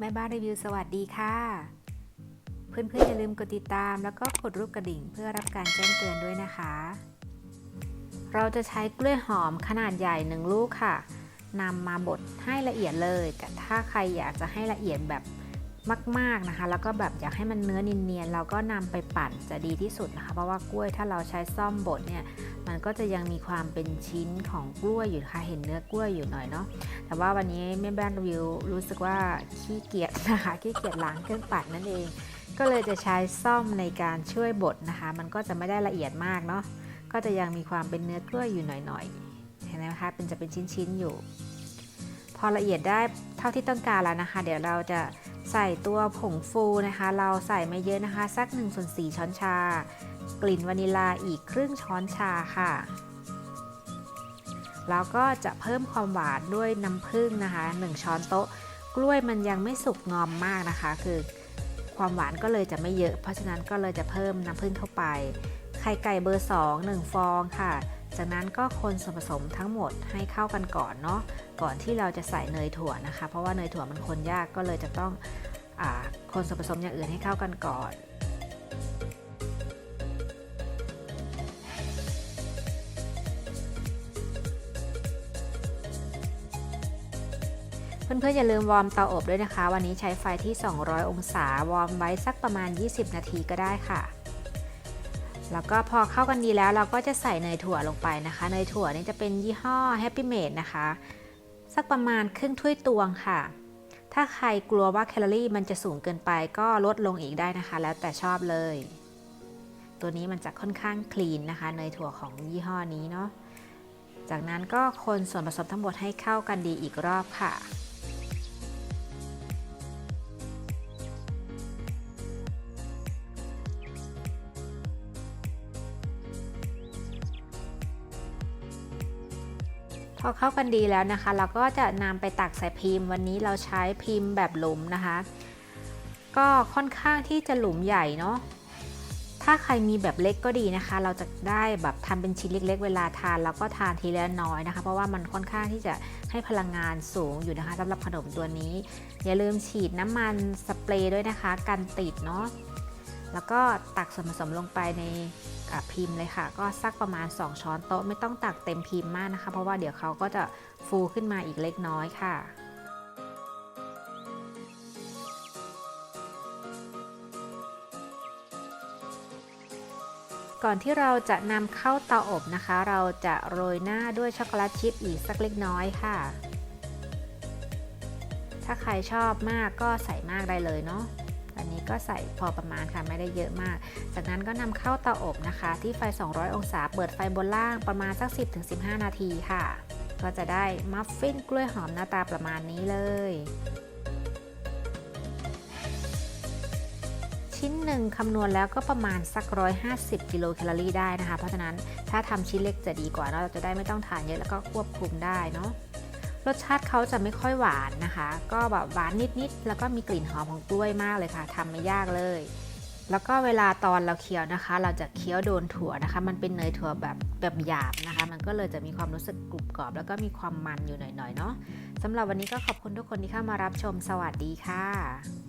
แม่บ้านรีวิวสวัสดีค่ะ เพื่อนๆอย่าลืมกดติดตาม แล้วก็กดรูปกระดิ่งเพื่อรับการแจ้งเตือนด้วยนะคะ เราจะใช้กล้วยหอมขนาดใหญ่หนึ่งลูกค่ะนำมาบดให้ละเอียดเลย แต่ถ้าใครอยากจะให้ละเอียดแบบมากๆนะคะ แล้วก็แบบอยากให้มันเนื้อเนียนๆเราก็นำไปปั่นจะดีที่สุดนะคะ เพราะว่ากล้วยถ้าเราใช้ซ่อมบดเนี่ย มันก็จะยังมีความเป็นชิ้นของกล้วยอยู่ค่ะเห็นเนื้อกล้วยอยู่หน่อยเนาะแต่ว่าวันนี้แม่บ้านรีวิวรู้สึกว่าขี้เกียจนะคะขี้เกียจล้างเครื่องปั่นนั่นเอง ก็เลยจะใช้ซ่อมในการช่วยบดนะคะ มันก็จะไม่ได้ละเอียดมากเนาะก็จะยังมีความเป็นเนื้อกล้วยอยู่หน่อยๆเห็นไหมคะเป็นจะเป็นชิ้นๆอยู่ พอละเอียดได้เท่าที่ต้องการแล้วนะคะ เดี๋ยวเราจะ ใส่ตัวผงฟูนะคะ เราใส่ไม่เยอะนะคะ สัก1ส่วน4ช้อนชา กลิ่นวานิลาอีกครึ่งช้อนชาค่ะ แล้วก็จะเพิ่มความหวานด้วยน้ำผึ้งนะคะ 1 ช้อนโต๊ะ กล้วยมันยังไม่สุกงอมมากนะคะ คือความหวานก็เลยจะไม่เยอะ เพราะฉะนั้นก็เลยจะเพิ่มน้ำผึ้งเข้าไป ไข่ไก่เบอร์ 2 1 ฟองค่ะ จากนั้นก็คนส่วนผสมทั้งหมดให้เข้ากันก่อนเนาะก่อนที่เราจะใส่เนยถั่วนะคะ เพราะว่าเนยถั่วมันคนยากก็เลยจะต้องอคนส่วนผสมอย่างอื่นให้เข้ากันก่อนเพื่อนๆอย่าลืมวอร์มเตาอบด้วยนะคะ วันนี้ใช้ไฟที่ 200 องศาวอร์มไว้สักประมาณ 20 นาทีก็ได้ค่ะ แล้วก็พอเข้ากันดีแล้วเราก็จะใส่เนยถั่วลงไปนะคะ เนยถั่วนี่จะเป็นยี่ห้อ Happy Made นะคะ สักประมาณครึ่งถ้วยตวงค่ะ ถ้าใครกลัวว่าแคลอรี่มันจะสูงเกินไปก็ลดลงอีกได้นะคะ แล้วแต่ชอบเลย ตัวนี้มันจะค่อนข้างคลีนนะคะ เนยถั่วของยี่ห้อนี้เนาะ จากนั้นก็คนส่วนผสมทั้งหมดให้เข้ากันดีอีกรอบค่ะ พอเข้ากันดีแล้วนะคะ เราก็จะนำไปตักใส่พิมพ์ วันนี้เราใช้พิมพ์แบบหลุมนะคะ ก็ค่อนข้างที่จะหลุมใหญ่เนาะถ้าใครมีแบบเล็กก็ดีนะคะ เราจะได้แบบทำเป็นชิ้นเล็ก ๆ เวลาทานแล้วก็ทานทีละน้อยนะคะ เพราะว่ามันค่อนข้างที่จะให้พลังงานสูงอยู่นะคะสำหรับขนมตัวนี้ อย่าลืมฉีดน้ำมันสเปรย์ด้วยนะคะกันติดเนาะแล้วก็ตักส่วนผสมลงไปใน พิมพ์เลยค่ะ ก็สักประมาณ 2 ช้อนโต๊ะไม่ต้องตักเต็มพิมพ์มากนะคะ เพราะว่าเดี๋ยวเขาก็จะฟูขึ้นมาอีกเล็กน้อยค่ะก่อนที่เราจะนำเข้าเตาอบนะคะ เราจะโรยหน้าด้วยช็อกโกแลตชิพอีกสักเล็กน้อยค่ะ ถ้าใครชอบมากก็ใส่มากได้เลยเนาะ อันนี้ก็ใส่พอประมาณค่ะไม่ได้เยอะมาก จากนั้นก็นำเข้าเตาอบนะคะ ที่ไฟ 200 องศา เปิดไฟบนล่างประมาณสัก 10-15 นาทีค่ะ ก็จะได้มัฟฟินกล้วยหอมหน้าตาประมาณนี้เลยชิ้นหนึ่งคำนวณแล้วก็ประมาณสัก 150 กิโลแคลอรี่ได้นะคะ เพราะฉะนั้นถ้าทำชิ้นเล็กจะดีกว่าเราจะได้ไม่ต้องทานเยอะแล้วก็ควบคุมได้เนาะ รสชาติเขาจะไม่ค่อยหวานนะคะ ก็แบบหวานนิดๆแล้วก็มีกลิ่นหอมของกล้วยมากเลยค่ะทำไม่ยากเลย แล้วก็เวลาตอนเราเคี้ยวนะคะ เราจะเคี้ยวโดนถั่วนะคะ มันเป็นเนยถั่วแบบแบบหยาบนะคะ มันก็เลยจะมีความรู้สึกกรุบกรอบ แล้วก็มีความมันอยู่หน่อยๆเนาะสำหรับวันนี้ก็ขอบคุณทุกคนที่เข้ามารับชมสวัสดีค่ะ